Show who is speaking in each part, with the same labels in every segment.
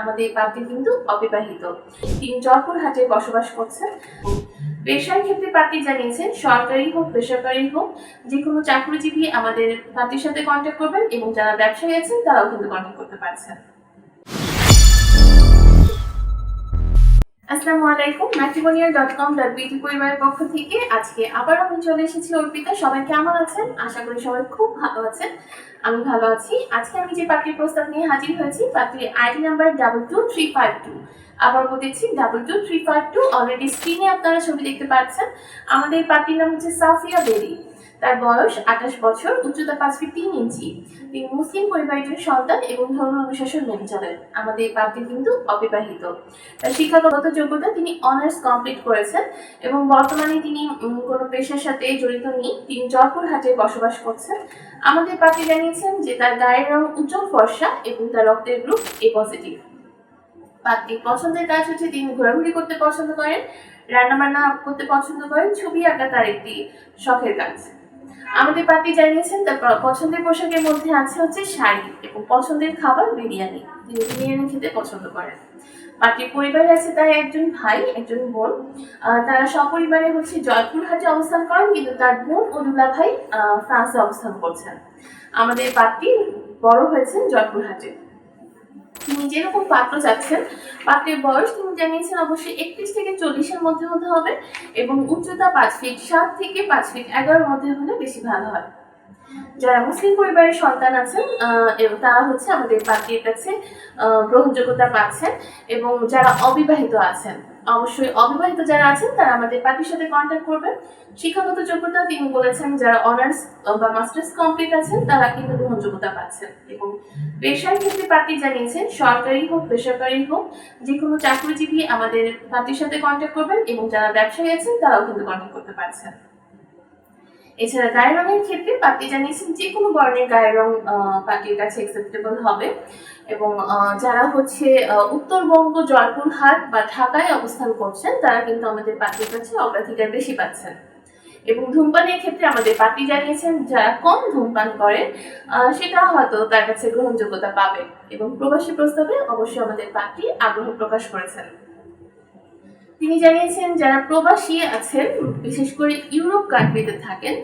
Speaker 1: আমাদের পাত্রী কিন্তু অবিবাহিত। তিনি জয়পুরহাটে বসবাস করছেন। পেশার ক্ষেত্রে পার্টি জানিয়েছেন, সরকারি হোক, বেসরকারি হোক, যে কোনো চাকরিজীবী আমাদের পার্টির সাথে কন্ট্যাক্ট করবেন এবং যারা ব্যবসায়ী আছেন, তারাও কিন্তু কন্ট্যাক্ট করতে পারছেন। আসসালামু আলাইকুম ম্যাট্রিমোনিয়াল ডট কম ডট বিটি পরিবারের পক্ষ থেকে। আজকে আবার আমি চলে এসেছি অর্পিতা। সবাই কেমন আছেন? আশা করি সবাই খুব ভালো আছেন। আমি ভালো আছি। আজকে আমি যে পাত্রীর প্রস্তাব নিয়ে হাজির হয়েছি পাত্রীর ID number double two three five two আবার বলতেছি double two three five two already স্ক্রিনে আপনারা ছবি দেখতে পাচ্ছেন। আমাদের পাত্রীর নাম হচ্ছে সাফিয়া বেরি। তার বয়স আঠাশ বছর, উচ্চতা পাঁচ ফিট তিন ইঞ্চি। তিনি মুসলিম পরিবারের সন্তান এবং ধর্ম অনুশাসন মেনে চলেন। আমাদের পাত্রী কিন্তু অবিবাহিত। তার শিক্ষাগত যোগ্যতা তিনি অনার্স কমপ্লিট করেছেন এবং বর্তমানে তিনি কোনো পেশার সাথে জড়িত নেই। তিনি জয়পুরহাটে বসবাস করছেন। আমাদের পাত্রী জানিয়েছেন যে তার গায়ের রং উজ্জ্বল ফর্সা এবং তার রক্তের গ্রুপ এ পজিটিভ পাত্রীর পছন্দের কাজ হচ্ছে তিনি ঘোরাঘুরি করতে পছন্দ করেন, রান্নাবান্না করতে পছন্দ করেন, ছবি আঁকা তার একটি শখের কাজ। আমাদের পাপি জানিয়েছেন তার পছন্দের পোশাকের মধ্যে আছে হচ্ছে শাড়ি এবং পছন্দের খাবার বিরিয়ানি। তিনি বিরিয়ানি খেতে পছন্দ করেন। পাত্রীর পরিবারে আছে তার একজন ভাই, একজন বোন। তারা সপরিবারে হচ্ছে জয়পুরহাটে অবস্থান করেন, কিন্তু তার বোন ও দুলা ভাই ফ্রান্সে অবস্থান করছেন। আমাদের পাপি বড় হয়েছেন জয়পুরহাটে। তিনি যেরকম পাত্র চাচ্ছেন, পাত্রের বয়স তিনি জানিয়েছেন অবশ্যই একত্রিশ থেকে চল্লিশের মধ্যে হতে হবে এবং উচ্চতা পাঁচ ফিট সাত থেকে পাঁচ ফিট এগারোর মধ্যে হলে বেশি ভালো হয়। যারা মুসলিম পরিবারের সন্তান আছেন এবং তারা হচ্ছে আমাদের পাত্রীর কাছে গ্রহণযোগ্যতা পাচ্ছেন এবং যারা অবিবাহিত আছেন, অবশ্যই অবিবাহিত যারা আছেন, তারা আমাদের পার্টির সাথে কন্ট্যাক্ট করবেন। শিক্ষাগত যোগ্যতা তিনি বলেছেন, যারা অনার্স বা মাস্টার্স কমপ্লিট আছেন, তারা কিন্তু গ্রহণযোগ্যতা পাচ্ছেন এবং পেশার ক্ষেত্রে পার্টি জানিয়েছেন, সরকারি হোক, বেসরকারি হোক যে কোনো চাকরিজীবী আমাদের পার্টির সাথে কন্ট্যাক্ট করবেন এবং যারা ব্যবসায়ী আছেন, তারাও কিন্তু কন্ট্যাক্ট করতে পারছেন। এছাড়া গায়ের রঙের ক্ষেত্রে পার্টি জানিয়েছেন যে কোনো বর্ণের গায়ের রং আহ, পার্টির কাছে অ্যাকসেপ্টেবল হবে। এবং যারা হচ্ছে উত্তরবঙ্গ জয়পুরহাট বা ঢাকায় অবস্থান করছেন তারা কিন্তু আমাদের পার্টির কাছে অগ্রাধিকার বেশি পাচ্ছেন। এবং ধূমপানের ক্ষেত্রে আমাদের পার্টি জানিয়েছেন যারা কম ধূমপান করে সেটা হয়তো তার কাছে গ্রহণযোগ্যতা পাবে। এবং প্রবাসী প্রস্তাবে অবশ্যই আমাদের পার্টি আগ্রহ প্রকাশ করেছেন। তিনি জানিয়েছেন, যারা প্রবাসী আছেন, বিশেষ করে ইউরোপ কান্ট্রিতে থাকেন,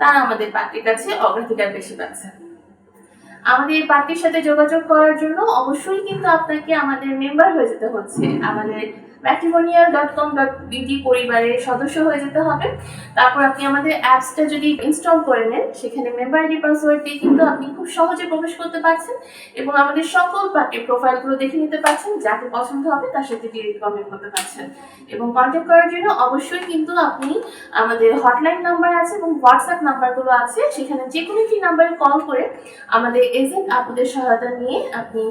Speaker 1: তারা আমাদের পার্টির কাছে অগ্রাধিকার বেশি পাচ্ছেন আমাদের পার্টির সাথে যোগাযোগ করার জন্য অবশ্যই কিন্তু আপনাকে আমাদের মেম্বার হয়ে যেতে হচ্ছে। আমাদের matrimonial dot com dot BD পরিবারের সদস্য হয়ে যেতে হবে। তারপর আপনি আমাদের অ্যাপসটা যদি ইনস্টল করে নেন, সেখানে মেম্বার আইডি পাসওয়ার্ড দিয়ে কিন্তু আপনি খুব সহজে প্রবেশ করতে পারছেন এবং আমাদের সকল প্রোফাইলগুলো দেখে নিতে পারছেন, যাকে পছন্দ হবে তার সাথে ডিরেক্ট কন্ট্যাক্ট করতে পারছেন। এবং কন্ট্যাক্ট করার জন্য অবশ্যই কিন্তু আপনি আমাদের হটলাইন নাম্বার আছে এবং হোয়াটসঅ্যাপ নাম্বারগুলো আছে। সেখানে যে কোনো একটি নাম্বারে কল করে আমাদের এজেন্ট আপনাদের সহায়তা নিয়ে আপনি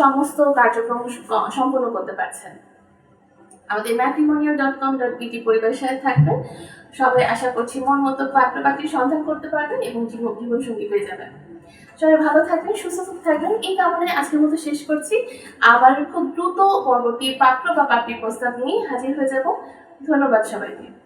Speaker 1: সমস্ত কার্যক্রম সম্পন্ন করতে পারছেন। আমাদের ম্যাট্রিমোনিয়াল ডট কম ডট বিটি পরিবারের সাথে থাকবেন। সবাই আশা করছি মন মতো পাত্র পাত্রীর সন্ধান করতে পারবেন এবং জীবন জীবন সঙ্গী পেয়ে যাবেন। সবাই ভালো থাকবেন, সুস্থ থাকবেন। এই কামনায় আজকের মতো শেষ করছি। আবার খুব দ্রুত পরবর্তী পাত্র বা পাত্রী প্রস্তাব নিয়ে হাজির হয়ে যাব। ধন্যবাদ সবাইকে।